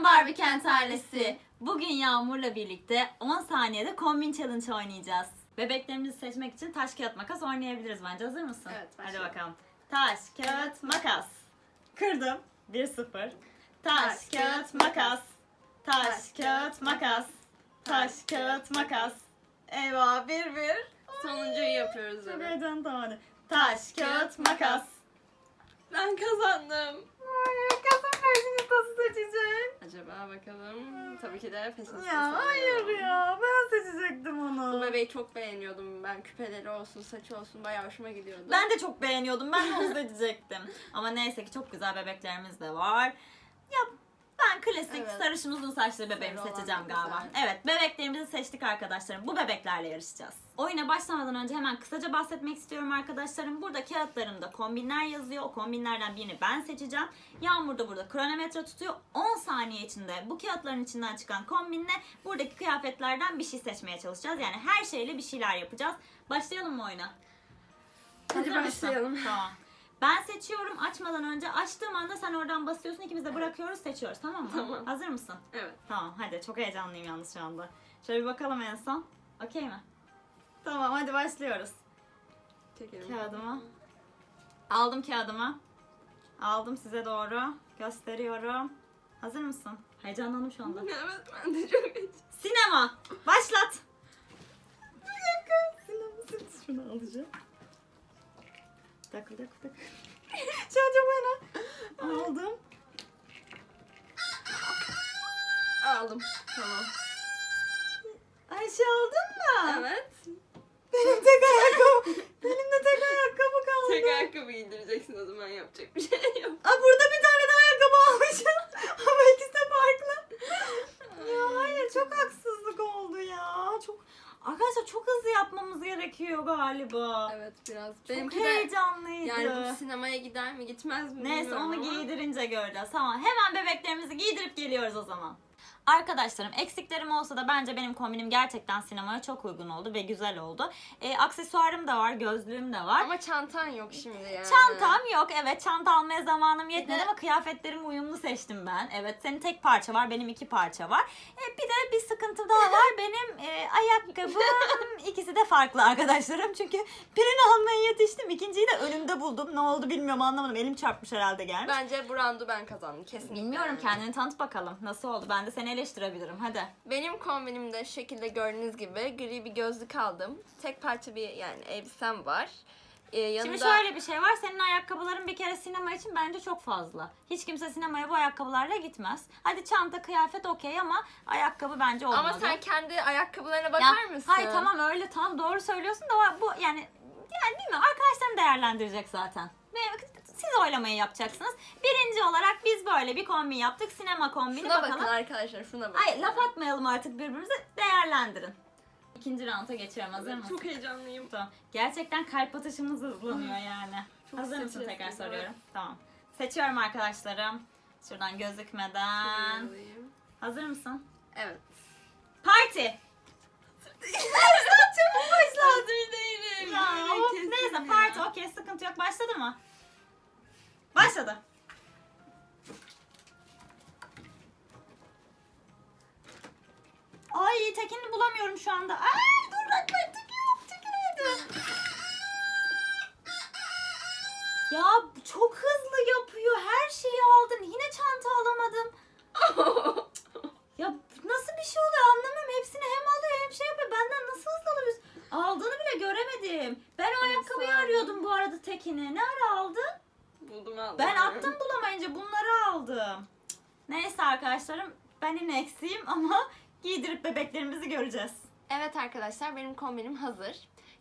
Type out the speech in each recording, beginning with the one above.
Selam Barbie Kent ailesi. Bugün Yağmur'la birlikte 10 saniyede kombin challenge oynayacağız. Bebeklerimizi seçmek için taş kağıt makas oynayabiliriz bence. Hazır mısın? Evet, Hadi başlayalım. bakalım. Taş kağıt makas. Kırdım. 1-0. Taş Taş, kağıt makas. Taş kağıt makas. Taş kağıt makas. Eyvah 1-1. Sonuncuyu yapıyoruz Çok evet. heyecanlı tamam hadi. Taş kağıt makas. Ben kazandım. Kasım beşinci tası seçecek. Acaba bakalım. Tabii ki de peşin Ya hayır ya ben seçecektim Bu onu. bebeği çok beğeniyordum ben. Küpeleri olsun, saçı olsun bayağı hoşuma gidiyordu. Ben de çok beğeniyordum. Ben de onu seçecektim. Ama neyse ki çok güzel bebeklerimiz de var. Ya ben klasik Evet. sarışın uzun saçlı bebeğimi Sarı seçeceğim galiba. güzel. Evet bebeklerimizi seçtik arkadaşlarım. Bu bebeklerle yarışacağız. Oyuna başlamadan önce hemen kısaca bahsetmek istiyorum arkadaşlarım. Burada kağıtlarımda kombinler yazıyor. O kombinlerden birini ben seçeceğim. Yağmur da burada kronometre tutuyor. 10 saniye içinde bu kağıtların içinden çıkan kombinle buradaki kıyafetlerden bir şey seçmeye çalışacağız. Yani her şeyle bir şeyler yapacağız. Başlayalım mı oyuna? Hadi Hazır mısın? başlayalım. Tamam. Ben seçiyorum. Açmadan önce açtığım anda sen oradan basıyorsun. İkimiz de bırakıyoruz, seçiyoruz. Tamam mı? Tamam. Hazır mısın? Evet. Tamam. Hadi. Çok heyecanlıyım yalnız şu anda. Şöyle bir bakalım en son. Okey mi? Tamam. Hadi başlıyoruz. Çekelim. Kağıdımı. Aldım kağıdımı. Aldım size doğru. Gösteriyorum. Hazır mısın? Heyecanlandım şu anda. Evet ben de çok heyecanlıyım. Sinema. Başlat. Bir dakika. Sinema. Şunu alacağım. Dakika. Şu an çok fena. Aldım. Aldım. Tamam. Ayşe aldın mı? Evet. Benim tek ayakkabı. Benim de tek ayakkabı kaldı. Tek ayakkabı giydireceksin o zaman yapacak bir şey yok. Aa, burada bir tane de ayakkabı almışım. Ama ikisi de farklı. Ya hayır çok haksızlık oldu ya. Çok Arkadaşlar çok hızlı yapmamız gerekiyor galiba. Evet biraz. Çok Benimki de heyecanlıydı. yani bu sinemaya gider mi gitmez mi Neyse bilmiyorum onu ama. giydirince göreceğiz. Tamam hemen bebeklerimizi giydirip geliyoruz o zaman. Arkadaşlarım eksiklerim olsa da bence benim kombinim gerçekten sinemaya çok uygun oldu ve güzel oldu. E, aksesuarım da var, gözlüğüm de var. Ama çantan yok şimdi yani. Çantam yok. Evet çanta almaya zamanım yetmedi de- ama kıyafetlerim uyumlu seçtim ben. Evet senin tek parça var benim iki parça var. E, bir de bir sıkıntı daha var. Benim e, ayakkabım ikisi de farklı arkadaşlarım. Çünkü birini almaya yetiştim. ikinciyi de önümde buldum. Ne oldu bilmiyorum anlamadım. Elim çarpmış herhalde gelmiş. Bence bu roundu ben kazandım kesinlikle. Bilmiyorum kendini tanıt bakalım. Nasıl oldu? Ben de seni eleştirebilirim. Hadi. Benim kombinimde şu şekilde gördüğünüz gibi gri bir gözlük aldım. Tek parça bir yani elbisem var. Ee, yanında... Şimdi şöyle bir şey var. Senin ayakkabıların bir kere sinema için bence çok fazla. Hiç kimse sinemaya bu ayakkabılarla gitmez. Hadi çanta, kıyafet okey ama ayakkabı bence olmalı. Ama sen kendi ayakkabılarına bakar Ya, mısın? Hayır tamam öyle tamam doğru söylüyorsun da bu yani yani bilmiyorum arkadaşlarım değerlendirecek zaten. Ve siz oylamayı yapacaksınız. Birinci olarak biz böyle bir kombin yaptık. Sinema kombini Şuna bakalım. bakın arkadaşlar şuna bakın. Ay laf atmayalım artık birbirimize değerlendirin. İkinci rounda geçiyorum hazır mısın? Çok heyecanlıyım. Tamam. Gerçekten kalp atışımız hızlanıyor yani. Çok Hazır mısın stresli, tekrar evet. soruyorum. Tamam. Seçiyorum arkadaşlarım. Şuradan gözükmeden. Hazır mısın? Evet. Parti. Çabuk başla. Başladı. Ay tekini bulamıyorum şu anda. Ay dur bak ben teki yok. Teki nerede? Ya çok hızlı yapıyor. Her şeyi aldın. Yine çanta alamadım. Ya nasıl bir şey oluyor anlamıyorum. Hepsini hem alıyor hem şey yapıyor. Benden nasıl hızlı alıyorsun? Aldığını bile göremedim. Ben o ayakkabıyı aldım. arıyordum bu arada tekini. Ne ara aldın? Buldum aldım. Ben attım bulamayınca bunları aldım. Neyse yine eksiğim ama giydirip bebeklerimizi göreceğiz. Evet arkadaşlar benim kombinim hazır.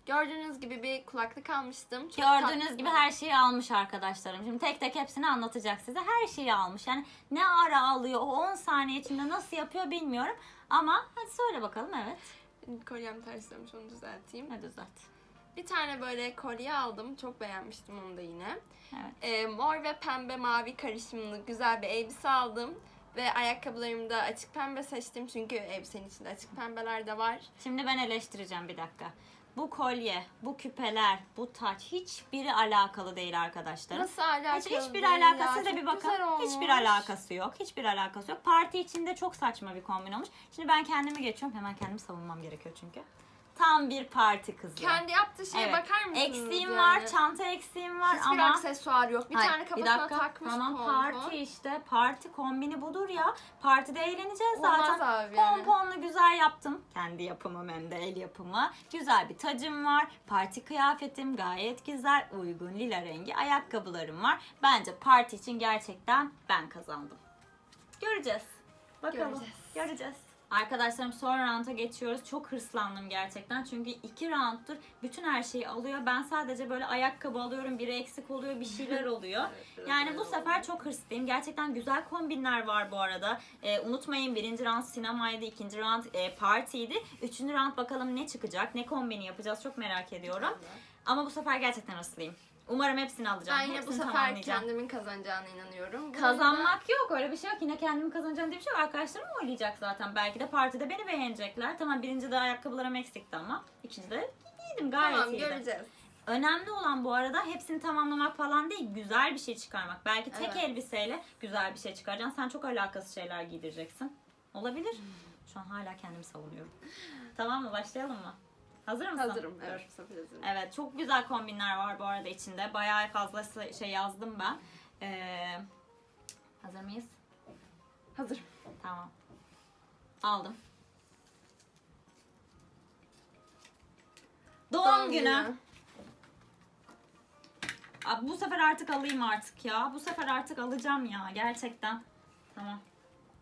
Gördüğünüz gibi bir kulaklık almıştım. Çok Gördüğünüz tatlı. gibi her şeyi almış arkadaşlarım. Şimdi tek tek hepsini anlatacak size. Her şeyi almış. Yani ne ara alıyor, o 10 saniye içinde nasıl yapıyor bilmiyorum. Ama hadi söyle bakalım evet. Kolyem ters dönmüş onu düzelteyim. Ne düzelt. Bir tane böyle kolye aldım. Çok beğenmiştim onu da yine. Evet. Ee, mor ve pembe mavi karışımlı güzel bir elbise aldım. Ve ayakkabılarımı da açık pembe seçtim. Çünkü elbisenin içinde açık pembeler de var. Şimdi ben eleştireceğim bir dakika. bu kolye, bu küpeler, bu taç hiçbiri alakalı değil arkadaşlarım. Nasıl alakalı Hiç, hiçbir değil alakası ya? De Çok bir bakın. güzel Hiçbir alakası yok. Hiçbir alakası yok. Parti içinde çok saçma bir kombin olmuş. Şimdi ben kendimi geçiyorum. Hemen kendimi savunmam gerekiyor çünkü. Tam bir parti kızı. Kendi yaptığı şeye Evet. bakar mısınız Eksiğim yani? var, çanta eksiğim var Hiçbir ama aksesuar yok. Bir Hayır, tane kafasına dakika. takmış Tamam pompon. parti işte. Parti kombini budur ya. Partide eğleneceğiz Olmaz zaten. abi yani. Pomponlu güzel yaptım. Kendi yapımım hem de el yapımı. Güzel bir tacım var. Parti kıyafetim gayet güzel. Uygun lila rengi ayakkabılarım var. Bence parti için gerçekten ben kazandım. Göreceğiz. Bakalım. Göreceğiz. Göreceğiz. Arkadaşlarım son rounda geçiyoruz. Çok hırslandım gerçekten. Çünkü iki rounddur bütün her şeyi alıyor. Ben sadece böyle ayakkabı alıyorum. Biri eksik oluyor. Bir şeyler oluyor. Yani bu sefer çok hırslıyım. Gerçekten güzel kombinler var bu arada. Ee, unutmayın birinci round sinemaydı, ikinci round e, partiydi. Üçüncü round bakalım ne çıkacak, ne kombini yapacağız çok merak ediyorum. Ama bu sefer gerçekten hırslıyım. Umarım hepsini alacağım. Ben yine bu hepsini sefer tamamlayacağım. kendimin kazanacağına inanıyorum. Da- Kazanmak yok öyle bir şey yok. Yine kendimi kazanacağım diye bir şey yok. Arkadaşlarım oynayacak zaten. Belki de partide beni beğenecekler. Tamam birinci de ayakkabılarım eksikti ama. ikinci de iyiydim gayet Tamam iyiydi. göreceğiz. Önemli olan bu arada hepsini tamamlamak falan değil. Güzel bir şey çıkarmak. Belki tek Evet. elbiseyle güzel bir şey çıkaracaksın. Sen çok alakasız şeyler giydireceksin. Olabilir. Şu an hala kendimi savunuyorum. tamam mı? Başlayalım mı? Hazır mısın? Hazırım. Dur. Evet, bu sefer hazırım. Evet çok güzel kombinler var bu arada içinde. Bayağı fazla şey yazdım ben. Ee, hazır mıyız? Hazırım. Tamam. Aldım. Doğum, günü. Abi bu sefer artık alayım artık ya. Bu sefer artık alacağım ya gerçekten. Tamam.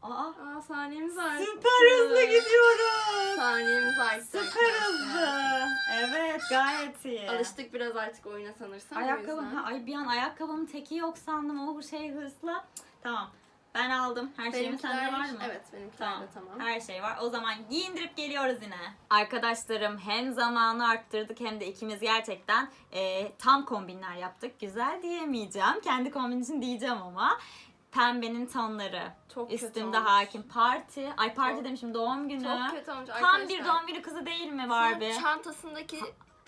Aa. Aa saniyemiz arttı. Süper hızlı gidiyoruz. Saniyemiz arttı. Süper hızlı. Evet gayet iyi. Alıştık biraz artık oyuna sanırsam. Ayakkabım, ha, ay bir an ayakkabımın teki yok sandım o şey hırsla. Tamam. Ben aldım. Her şeyim sende var mı? Evet benimkiler Tamam. de tamam. Her şey var. O zaman giyindirip geliyoruz yine. Arkadaşlarım hem zamanı arttırdık hem de ikimiz gerçekten e, tam kombinler yaptık. Güzel diyemeyeceğim. Kendi kombin için diyeceğim ama. Pembenin tonları. Çok Üstümde olmuş. hakim. Parti. Ay parti Çok- demişim doğum günü. Çok kötü olmuş Tam arkadaşlar. bir doğum günü kızı değil mi Barbie? çantasındaki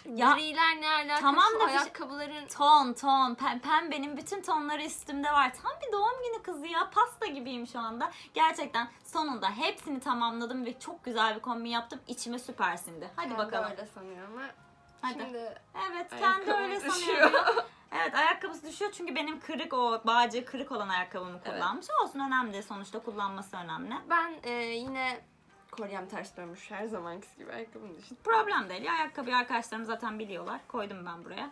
Ya- griler ne alaka? Tamam da şey- ayakkabıların Ton ton pem, pembenin bütün tonları üstümde var. Tam bir doğum günü kızı ya. Pasta gibiyim şu anda. Gerçekten sonunda hepsini tamamladım ve çok güzel bir kombin yaptım. İçime süpersindi. Hadi Ben bakalım. öyle sanıyorum Hadi. şimdi Evet kendi öyle sanıyor. Evet ayakkabısı düşüyor çünkü benim kırık o bağcığı kırık olan ayakkabımı kullanmış. Olsun önemli değil. sonuçta kullanması önemli. ben e, yine kolyem ters dönmüş her zamanki gibi ayakkabım düştü. Problem değil. Ya, Ayakkabıyı arkadaşlarım zaten biliyorlar. Koydum ben buraya.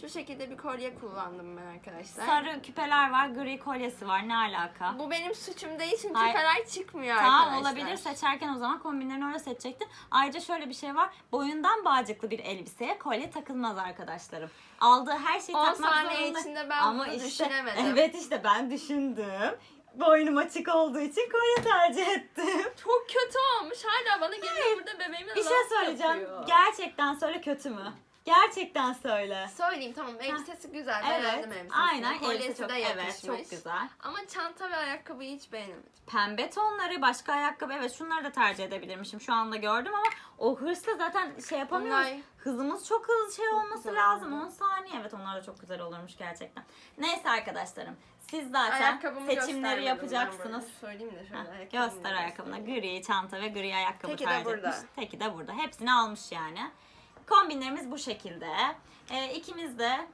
Şu şekilde bir kolye kullandım ben arkadaşlar. Sarı küpeler var, gri kolyesi var. Ne alaka? Bu benim suçum değil çünkü Hayır. küpeler çıkmıyor Tamam arkadaşlar. olabilir seçerken o zaman kombinlerini öyle seçecektin. Ayrıca şöyle bir şey var. Boyundan bağcıklı bir elbiseye kolye takılmaz arkadaşlarım. Aldığı her şeyi 10 takmak saniye zorunda. içinde ben Ama bunu işte, düşünemedim. Evet işte ben düşündüm. Boynum açık olduğu için kolye tercih ettim. Çok kötü olmuş. Hala bana geliyor burada bebeğime Bir şey söyleyeceğim. yapıyor. Gerçekten söyle kötü mü? Gerçekten söyle. Söyleyeyim tamam elbisesi güzel. Evet. Beğendim elbisesini. Aynen Kolyesi elbise çok de evet çok güzel. Ama çanta ve ayakkabıyı hiç beğenemedim. Pembe tonları başka ayakkabı evet şunları da tercih edebilirmişim şu anda gördüm ama o hırsla zaten şey yapamıyoruz. Bunlar- Hızımız çok hızlı şey olması güzel lazım. oldu. 10 saniye evet onlar da çok güzel olurmuş gerçekten. Neyse arkadaşlarım siz zaten Ayakkabımı seçimleri yapacaksınız. Söyleyeyim de şöyle ayakkabımı Göster ayakkabına. Gri çanta ve gri ayakkabı Teki de tercih burada. etmiş. Teki de burada. Hepsini almış yani. Kombinlerimiz bu şekilde. Ee, ikimiz de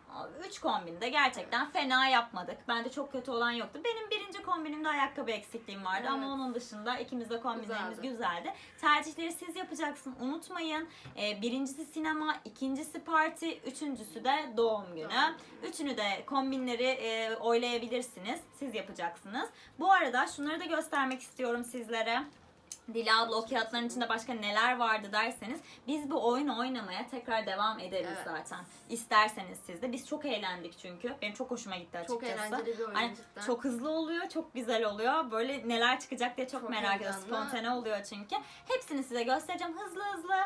3 kombinde gerçekten fena yapmadık. Bence çok kötü olan yoktu. Benim birinci kombinimde ayakkabı eksikliğim vardı ama Evet. onun dışında ikimiz de kombinlerimiz Güzeldi. güzeldi. Tercihleri siz yapacaksın. Unutmayın. Ee, birincisi sinema, ikincisi parti, üçüncüsü de doğum günü. Doğum Üçünü de kombinleri e, oylayabilirsiniz. Siz yapacaksınız. Bu arada şunları da göstermek istiyorum sizlere. Dila abla o kağıtların içinde başka neler vardı derseniz biz bu oyunu oynamaya tekrar devam ederiz Evet. zaten. İsterseniz siz de. Biz çok eğlendik çünkü. Benim çok hoşuma gitti açıkçası. Çok eğlenceli bir oyun Hani cidden. çok hızlı oluyor, çok güzel oluyor. Böyle neler çıkacak diye çok, Çok merak ediyorum. heyecanlı. Spontane oluyor çünkü. Hepsini size göstereceğim hızlı hızlı.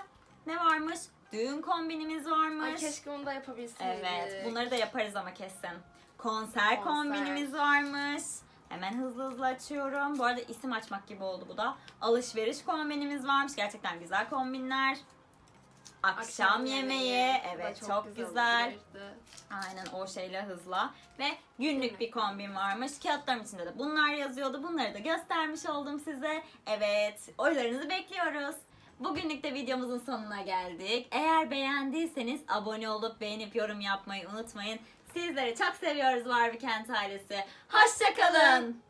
Ne varmış? Düğün kombinimiz varmış. Ay keşke onu da yapabilseydik. Evet, bunları da yaparız ama kesin. Konser, Konser. kombinimiz varmış. Hemen hızlı hızlı açıyorum. Bu arada isim açmak gibi oldu bu da. Alışveriş kombinimiz varmış. Gerçekten güzel kombinler. akşam, yemeği. Bu da Evet çok, güzel. olabilirdi. Aynen o şeyle hızla. Ve günlük bir kombin varmış. Kağıtlarım içinde de bunlar yazıyordu. Bunları da göstermiş oldum size. Evet oylarınızı bekliyoruz. Bugünlük de videomuzun sonuna geldik. Eğer beğendiyseniz abone olup beğenip yorum yapmayı unutmayın. Sizleri çok seviyoruz Barbie Kent ailesi. Hoşçakalın.